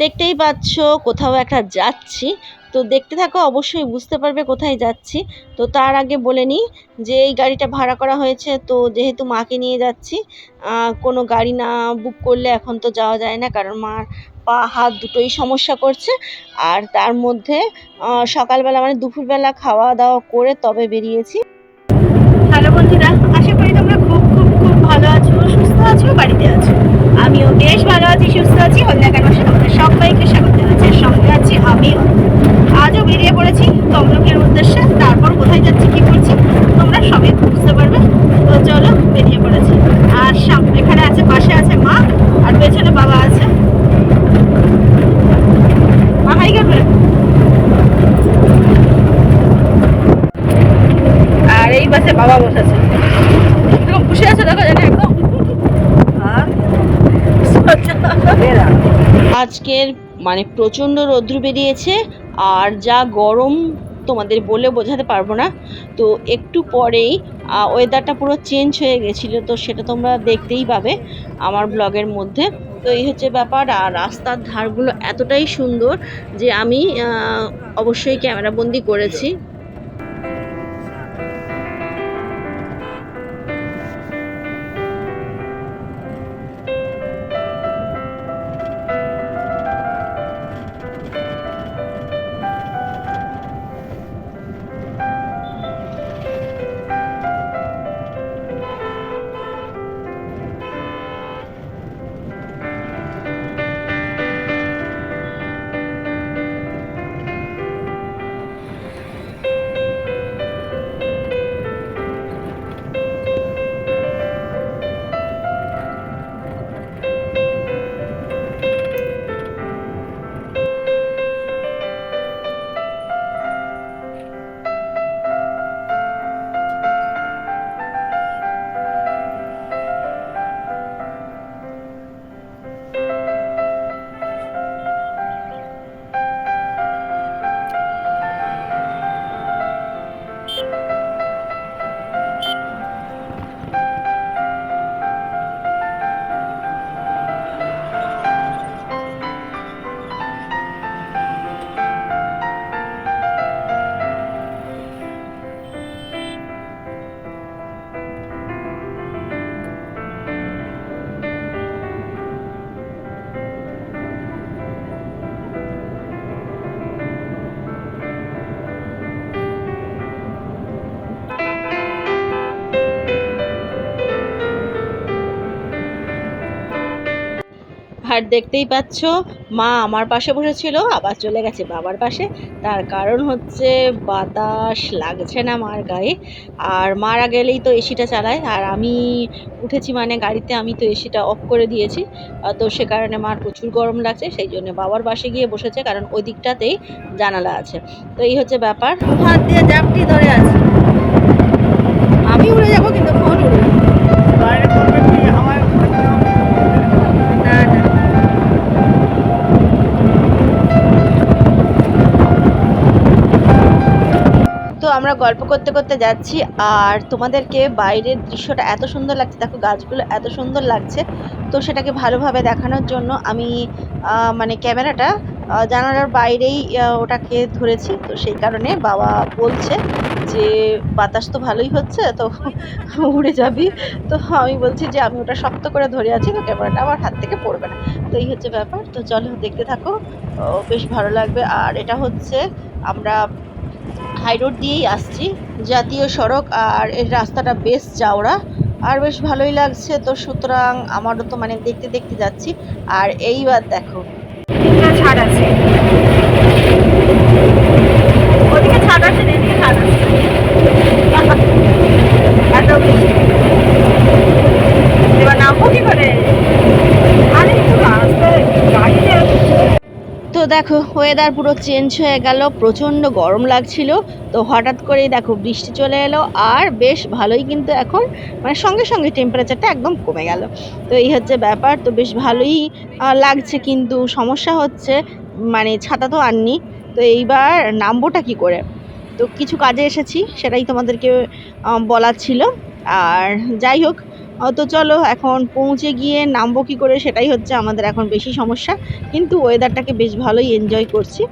দেখতেই পাচ্ছ, কোথাও একটা যাচ্ছি। তো দেখতে থাকো, অবশ্যই বুঝতে পারবে কোথায় যাচ্ছি। তো তার আগে বলে নিই যে এই গাড়িটা ভাড়া করা হয়েছে, তো যেহেতু মাকে নিয়ে যাচ্ছি কোনো গাড়ি না বুক করলে এখন তো যাওয়া যায় না, কারণ মার পা, হাত দুটোই সমস্যা করছে। আর তার মধ্যে সকালবেলা মানে দুপুরবেলা খাওয়া দাওয়া করে তবে বেরিয়েছি। হ্যালো বন্ধুরা আশা করি তোমরা খুব খুব খুব ভালো আছো সুস্থ আছো, বাড়িতে আছো। আমিও বেশ ভালো আছি, সুস্থ আছি হলদিয়া মাসে তোমাদের সবাইকে স্বাগত জানাচ্ছি সঙ্গে আছি আমিও। আজও বেরিয়ে পড়েছি তমলুকের উদ্দেশ্যে, তারপর কোথায় যাচ্ছি, কি করছি, তোমরা সবাই বুঝতে পারবে। তো চলো, বেরিয়ে পড়েছি। আর সামনে এখানে আছে, পাশে আছে মা, আর পেছনে বাবা আছে। মা, হাই করবে আর এই বাসে বাবা বসেছে এরকম বসে আছে দেখো জানি একদম আর সোজা আজকের মানে প্রচণ্ড রৌদ্র বেরিয়েছে আর যা গরম তোমাদের বলে বোঝাতে পারব না। তো একটু পরেই ওয়েদারটা পুরো চেঞ্জ হয়ে গেছিল, তো সেটা তোমরা দেখতেই পাবে আমার ব্লগের মধ্যে। তো এই হচ্ছে ব্যাপার, আর রাস্তার ধারগুলো এতটাই সুন্দর যে আমি অবশ্যই ক্যামেরাবন্দি করেছি। আর দেখতেই পাচ্ছ। মা আমার পাশে বসেছিল, আবার চলে গেছে বাবার পাশে। তার কারণ হচ্ছে বাতাস লাগছে না মার গায়ে। আর মারা গেলেই তো এসিটা চালায়। আর আমি উঠেছি মানে গাড়িতে, আমি তো এসিটা অফ করে দিয়েছি। তো সে কারণে মার প্রচুর গরম লাগছে, সেই জন্য বাবার পাশে গিয়ে বসেছে, কারণ ওই দিকটাতেই জানালা আছে। তো এই হচ্ছে ব্যাপার। হাত দিয়ে জাপটি ধরে আছে। আমি উড়ে যাব, কিন্তু ফোন উড়বে আমরা গল্প করতে করতে যাচ্ছি আর তোমাদেরকে বাইরের দৃশ্যটা এত সুন্দর লাগছে। দেখো, গাছগুলো এত সুন্দর লাগছে। তো সেটাকে ভালোভাবে দেখানোর জন্য আমি মানে ক্যামেরাটা জানালার বাইরেই ওটাকে ধরেছি। তো সেই কারণে বাবা বলছে যে, বাতাস তো ভালোই হচ্ছে, তো উড়ে যাবি। তো আমি বলছি যে, আমি ওটা শক্ত করে ধরে আছি, তো ক্যামেরাটা আমার হাত থেকে পড়বে না। তো এই হচ্ছে ব্যাপার। তো চলো দেখতে থাকো। বেশ ভালো লাগবে। আর এটা হচ্ছে আমরা হাই রোড দিয়েই আসছি। জাতীয় সড়ক আর এর রাস্তাটা বেশ চাওড়া। আর বেশ ভালোই লাগছে তো, সুতরাং আমারও তো মানে দেখতে দেখতে যাচ্ছি। আর এইবার দেখো। ছাড় আছে। ছাড় আছে ছাড় আছে এত বেশি এবার নামবো কি করে আরে একটু রাস্তায় গাড়িতে তো দেখো ওয়েদার পুরো চেঞ্জ হয়ে গেল, প্রচণ্ড গরম লাগছিল। তো হঠাৎ করেই দেখো, বৃষ্টি চলে এলো, আর বেশ ভালোই কিন্তু এখন মানে সঙ্গে সঙ্গে টেম্পারেচারটা একদম কমে গেল। তো এই হচ্ছে ব্যাপার, তো বেশ ভালোই লাগছে কিন্তু, সমস্যা হচ্ছে মানে ছাতা তো আননি। তো এইবার নামবোটা কি করে? তো কিছু কাজে এসেছি, সেটাই তোমাদেরকে বলার ছিল। আর যাই হোক তো চলো, এখন পৌঁছে গিয়ে নামবো কী করে সেটাই হচ্ছে আমাদের এখন বেশি সমস্যা। কিন্তু ওয়েদারটাকে বেশ ভালোই এনজয় করছি।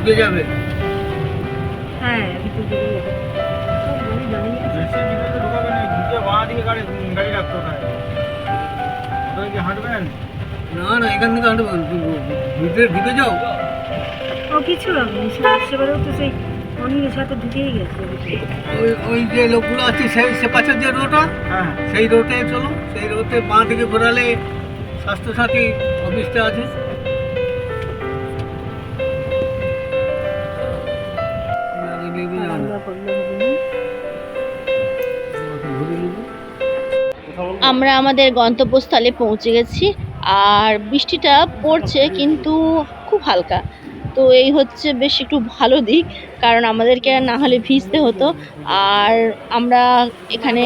ঢুকে যাবে। হ্যাঁ ভিতর দিকে যাবে। গাড়ি দাঁড়িয়ে আছে। বেশি ভিতরে ঢুকাবে না ঢুকে বাঁ দিকে গাড়ি গাড়ি রাখতে কি হাঁটবেন না না? এখান থেকে হাঁটবেন ভিতরে ঢুকে যাও। ও কিছু না সে- সেবারেও তো সেই অনিলের সাথে ঢুকেই গেছে। ওই ওই যে লোকগুলো আছে সেই সে পাশের যে রোডটা হ্যাঁ। সেই রোডে চলো। সেই রোডে বাঁ দিকে ঘোরালে স্বাস্থ্যসাথী অফিসটা আছে। আমরা আমাদের গন্তব্যস্থলে পৌঁছে গেছি আর বৃষ্টিটা পড়ছে কিন্তু খুব হালকা। তো এই হচ্ছে বেশ একটু ভালো দিক, কারণ আমাদেরকে না হলে ভিজতে হতো। আর আমরা এখানে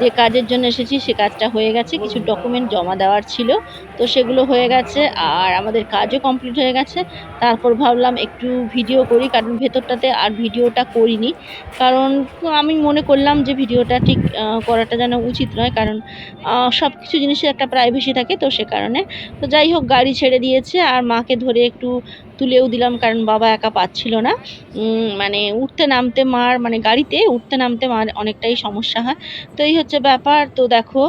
যে কাজের জন্য এসেছি, সে কাজটা হয়ে গেছে। কিছু ডকুমেন্ট জমা দেওয়ার ছিল, তো সেগুলো হয়ে গেছে। আর আমাদের কাজও কমপ্লিট হয়ে গেছে। তারপর ভাবলাম একটু ভিডিও করি, কারণ ভেতরটাতে আর ভিডিওটা করিনি। কারণ আমি মনে করলাম যে ভিডিওটা ঠিক করাটা যেন উচিত নয়, কারণ সব কিছু জিনিসের একটা প্রাইভেসি থাকে তো সে কারণে। তো যাই হোক, গাড়ি ছেড়ে দিয়েছে। আর মাকে ধরে একটু তুলেও দিলাম, কারণ বাবা একা পাচ্ছিল না। মানে উঠতে নামতে মার মানে গাড়িতে উঠতে নামতে মার অনেকটাই সমস্যা হয়। তো এই হচ্ছে ব্যাপার। তো দেখো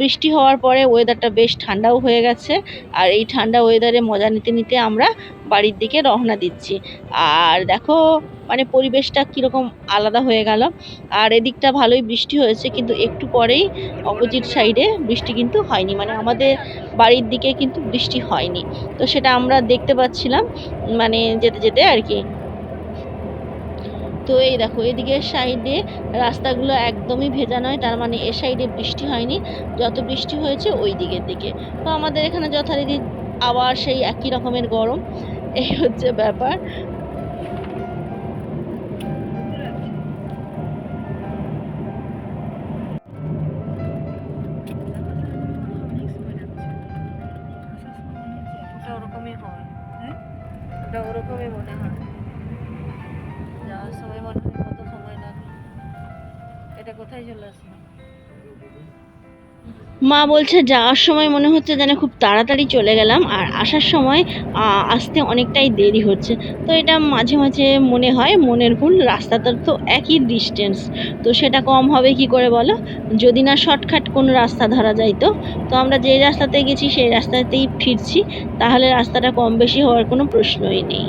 বৃষ্টি হওয়ার পরে ওয়েদারটা বেশ ঠান্ডাও হয়ে গেছে। আর এই ঠান্ডা ওয়েদারে মজা নিতে নিতে আমরা বাড়ির দিকে রওনা দিচ্ছি। আর দেখো মানে পরিবেশটা কীরকম আলাদা হয়ে গেল। আর এদিকটা ভালোই বৃষ্টি হয়েছে, কিন্তু একটু পরেই অপোজিট সাইডে বৃষ্টি কিন্তু হয়নি। মানে আমাদের বাড়ির দিকে কিন্তু বৃষ্টি হয়নি। তো সেটা আমরা দেখতে পাচ্ছিলাম মানে যেতে যেতে আর কি। তো এই দেখো, এদিকের সাইডে রাস্তাগুলো একদমই ভেজা নয়, তার মানে এ সাইডে বৃষ্টি হয়নি। যত বৃষ্টি হয়েছে ওই দিকের দিকে। তো আমাদের এখানে যথারীতি আবার সেই একই রকমের গরম। এই হচ্ছে ব্যাপার। হয়? ওরকমই মনে হয়। যাওয়ার সময় মনে হয় সময় এটা কোথায় চলে আসবে মা বলছে, যাওয়ার সময় মনে হচ্ছে যেন খুব তাড়াতাড়ি চলে গেলাম আর আসার সময় আসতে অনেকটাই দেরি হচ্ছে। তো এটা মাঝে মাঝে মনে হয়, মনের ভুল, রাস্তাটার তো একই ডিস্টেন্স তো সেটা কম হবে কি করে বলো? যদি না শর্টকাট কোনো রাস্তা ধরা যাইতো তো? আমরা যেই রাস্তাতে গেছি, সেই রাস্তাতেই ফিরছি। তাহলে রাস্তাটা কম বেশি হওয়ার কোনো প্রশ্নই নেই।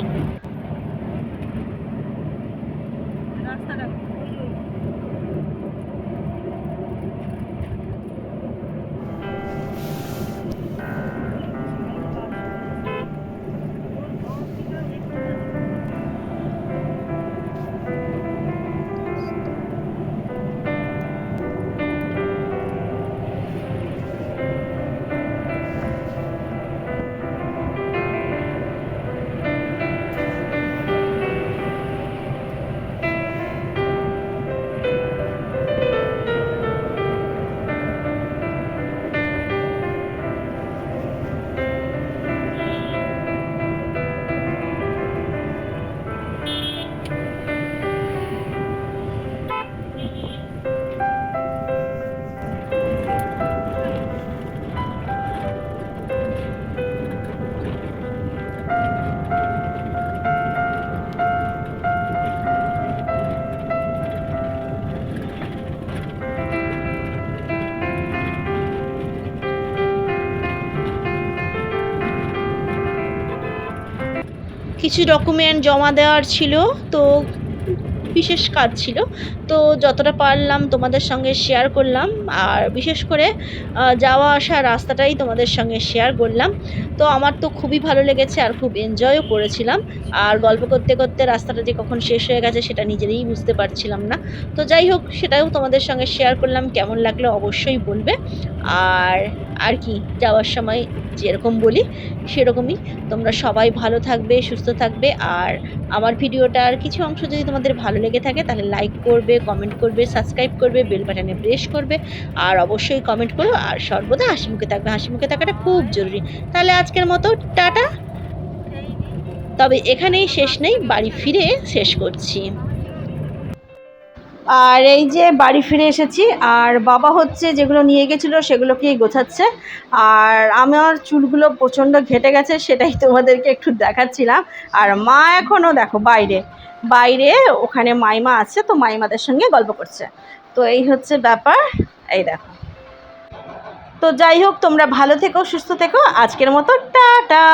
কিছু ডকুমেন্ট জমা দেওয়ার ছিল, তো বিশেষ কাজ ছিল। তো যতটা পারলাম তোমাদের সঙ্গে শেয়ার করলাম, আর বিশেষ করে যাওয়া আসা রাস্তাটাই তোমাদের সঙ্গে শেয়ার করলাম। তো আমার তো খুবই ভালো লেগেছে আর খুব এনজয়ও করেছিলাম। আর গল্প করতে করতে রাস্তাটা যে কখন শেষ হয়ে গেছে সেটা নিজেরই বুঝতে পারছিলাম না। তো যাই হোক, সেটাও তোমাদের সঙ্গে শেয়ার করলাম, কেমন লাগল অবশ্যই বলবে। আর আর কি, যাওয়ার সময় যেরকম বলি, সেরকমই। তোমরা সবাই ভালো থাকবে, সুস্থ থাকবে। আর আমার ভিডিওটার কিছু অংশ যদি তোমাদের ভালো লেগে থাকে, তাহলে লাইক করবে কমেন্ট করবে সাবস্ক্রাইব করবে বেল বাটনে প্রেস করবে। আর অবশ্যই কমেন্ট করো। আর সর্বদা হাসি মুখে থাকবে। হাসি মুখে থাকাটা খুব জরুরি। তাহলে আজকের মতো, টাটা। তবে এখানেই শেষ নেই, বাড়ি ফিরে শেষ করছি। আর এই যে বাড়ি ফিরে এসেছি, আর বাবা হচ্ছে যেগুলো নিয়ে গেছিল সেগুলোকেই গোছাচ্ছে। আর আমার চুলগুলো প্রচণ্ড ঘেটে গেছে, সেটাই তোমাদেরকে একটু দেখাচ্ছিলাম। আর মা এখনও দেখো বাইরে বাইরে ওখানে মাইমা আছে, তো মাইমাদের সঙ্গে গল্প করছে। তো এই হচ্ছে ব্যাপার, এই দেখো। তো যাই হোক তোমরা ভালো থেকো সুস্থ থেকো। আজকের মতো টাটা।